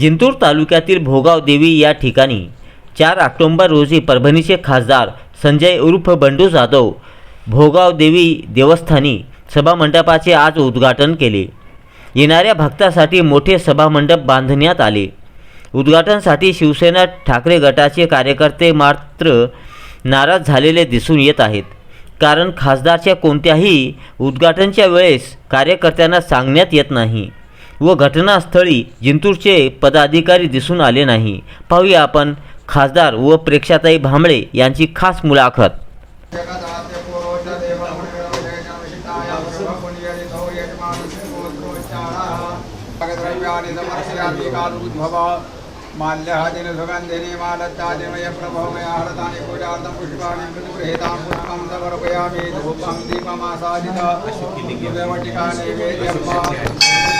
जिंतूर तालुक्यातील भोगाव देवी या ठिकाणी चार ऑक्टोंबर रोजी परभणीचे खासदार संजय उर्फ बंडू जाधव भोगाव देवी देवस्थानी सभामंडपाचे आज उद्घाटन केले. येणाऱ्या भक्तासाठी मोठे सभामंडप बांधण्यात आले. उद्घाटनासाठी शिवसेना ठाकरे गटाचे कार्यकर्ते मात्र नाराज झालेले दिसून येत आहेत. कारण खासदारच्या कोणत्याही उद्घाटनच्या वेळेस कार्यकर्त्यांना सांगण्यात येत नाही. व घटनास्थळी जिंतूरचे पदाधिकारी दिसून आले नाही. पाहूया आपण खासदार व प्रेक्षाताई भांबळे यांची खास मुलाखत. माल्यहादिन सुगन्धिनी पूजार्थं पुष्पाणि मृदुगृहीतां पुष्पं समर्पयामि धूपं दीपमासादित देवटिका नैवेद्यं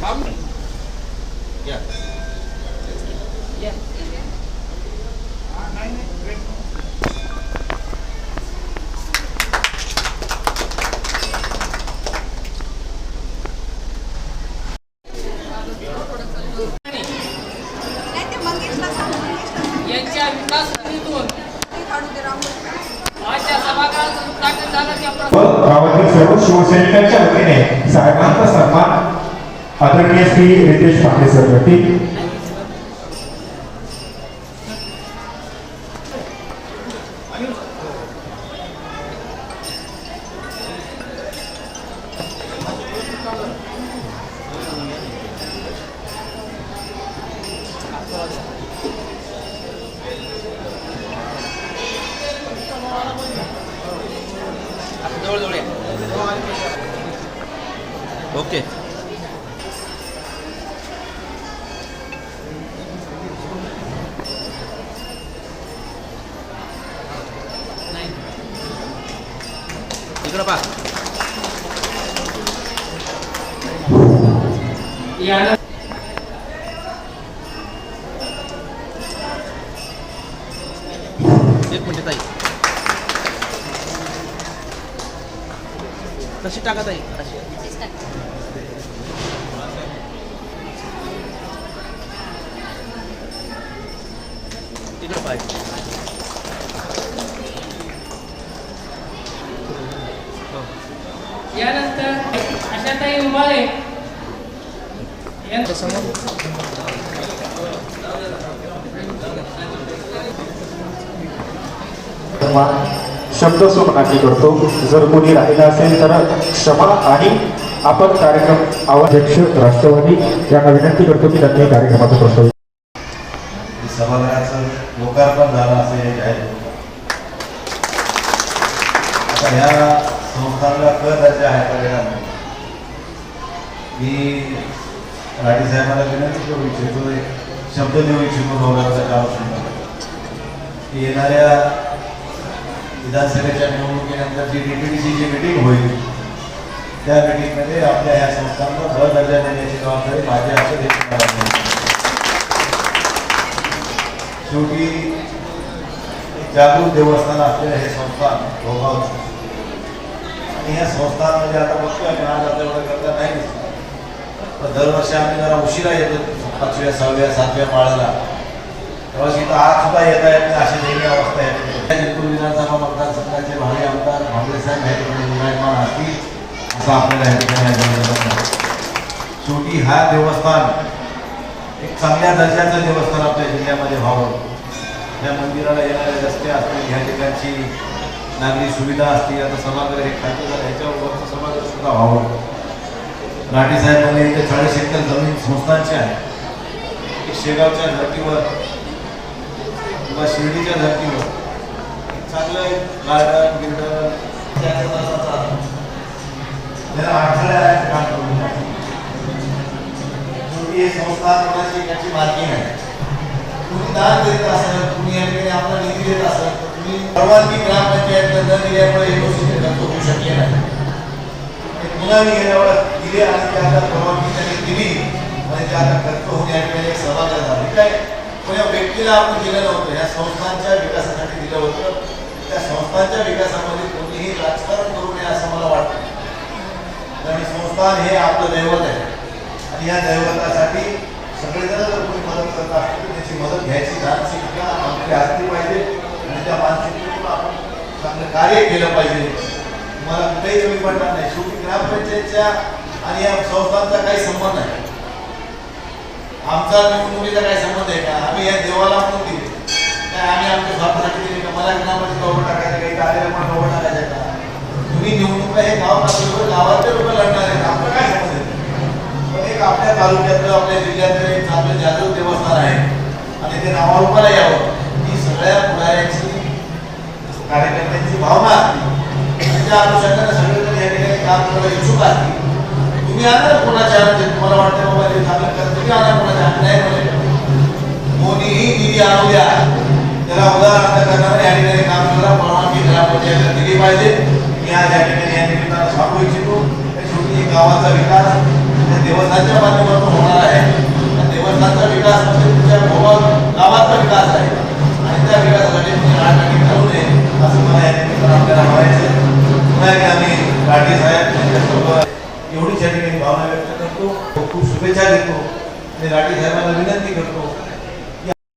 सांग मंगेशला सांग. यांच्या विकास आजच्या उद्घाटन झालं त्या प्रसंगी. गावातील सर्व शिवसैनिकांच्या वतीने साहेबांचा सन्मान आदरणीय श्री रितेश पाटील सर करतील ओके इकडं पा एक ताई. कशी टाका ताई. तिकडे पाहिजे शब्द सोमनाची करतो. जर कोणी राहिला असेल तर क्षमा आणि आपण कार्यक्रम अध्यक्ष राष्ट्रवादी यांना विनंती करतो की त्यांनी कार्यक्रमाचं प्रस्ताव सभागृहाचं लोकार्पण झालं असे. आता ह्या संस्थांना आहे परिणाम मी राठी साहेबांना विनंती करू इच्छितो एक शब्द देऊ इच्छितो गौरवाचा काम की येणाऱ्या विधानसभेच्या निवडणुकीनंतर जी डीपीडीची जी मिटिंग होईल त्या मिटिंगमध्ये आपल्या ह्या संस्थांना भर दर्जा देण्याची जबाबदारी माझी असं शेवटी एक जागृत देवस्थान असलेलं हे संस्थान भोगावचं आणि ह्या संस्थानमध्ये म्हणजे आता बघतोय आम्ही आज आता एवढं करता नाही दिसत. दरवर्षी आम्ही जरा उशिरा येतो पाचव्या सहाव्या सातव्या पाळाला. तेव्हा इथं आज सुद्धा येता येत नाही अशी नेहमी अवस्था आहे. जिंतूर विधानसभा मतदारसंघाचे भावी आमदार भावले साहेब या ठिकाणी विराजमान असतील असं आपल्याला या ठिकाणी शेवटी हा देवस्थान एक चांगल्या दर्जाचं देवस्थान आपल्या जिल्ह्यामध्ये व्हावं. या मंदिराला येणारे रस्ते असतील ह्या ठिकाणची नागरी सुविधा असतील आता सभागृह हे खाते ह्याच्यावर सभागृह सुद्धा व्हावं. राठी साहेब मला इथे चाळीस एकर जमीन संस्थांची आहे. शेगावच्या धर्तीवर किंवा शिर्डीच्या धर्तीवर. चांगलं गार्डन बिल्डर. अडथळे आहेत काम करून शेवटी हे संस्था कोणाची याची मालकी नाही. तुम्ही दान देत असाल तुम्ही या ठिकाणी आपला निधी देत असाल तर तुम्ही परवानगी ग्रामपंचायतला न दिल्यामुळे हे गोष्टी होऊ शकले नाही. पुन्हा मी गेल्यावर दिले आणि त्या आता परवानगी त्यांनी दिली आणि त्या आता खर्च होऊन या ठिकाणी एक सभागृह झाली काय कोण्या व्यक्तीला आपण दिलं नव्हतं या संस्थांच्या विकासासाठी दिलं होतं. त्या संस्थांच्या विकासामध्ये कोणीही राजकारण करू नये असं मला वाटतं. कारण संस्थान हे आपलं दैवत आहे. आणि या दैवतासाठी सगळेजण जर कोणी मदत करत असतील त्याची मदत घ्यायची मानसिकता आपली असली पाहिजे. आणि त्या मानसिकतेतून आपण चांगलं कार्य केलं पाहिजे. मला कुठेही कमी पडणार नाही. शेवटी ग्रामपंचायतच्या आणि या संस्थांचा काही संबंध आहे? आमचा निवडणुकीचा काही संबंध आहे का? आम्ही या देवाला म्हणून दिले. काय आम्ही आमच्या स्वार्थासाठी दिले का? मला ग्रामपंचायत गौरव टाकायचं काही आलेलं पण गौरव टाकायचं का? तुम्ही निवडणूक हे गाव पातळीवर गावातले लोक लढणार आहेत. आपलं काय संबंध पण एक आपल्या तालुक्यातलं आपल्या जिल्ह्यातलं एक चांगलं जागृत देवस्थान आहे. आणि ते नावारूपाला यावं. ही सगळ्या पुढाऱ्यांची कार्यकर्त्यांची भावना असते. त्या अनुषंगाने सगळेजण या ठिकाणी काम करायला इच्छुक असतील. तुम्ही आणा ना कोणाच्या म्हणजे तुम्हाला वाटतं बाबा ते चांगलं करत तुम्ही आणा कोणाच्या हात नाही म्हणले कोणीही निधी आणू द्या. त्याला उदाहरण करणार या ठिकाणी काम करा परवानगी ग्रामपंचायतला दिली पाहिजे. मी आज या ठिकाणी या निमित्तानं सांगू इच्छितो. की शेवटी गावाचा विकास त्या देवस्थानच्या माध्यमातून होणार आहे. त्या देवस्थानचा विकास म्हणजे तुमच्या गावाचा विकास आहे आणि त्या विकासासाठी तुम्ही आठाठी ठरवू नये असं मला या निमित्तानं आपल्याला म्हणायचं आहे. पुन्हा एकदा आम्ही राठी साहेब यांच्यासोबत एवढीच या ठिकाणी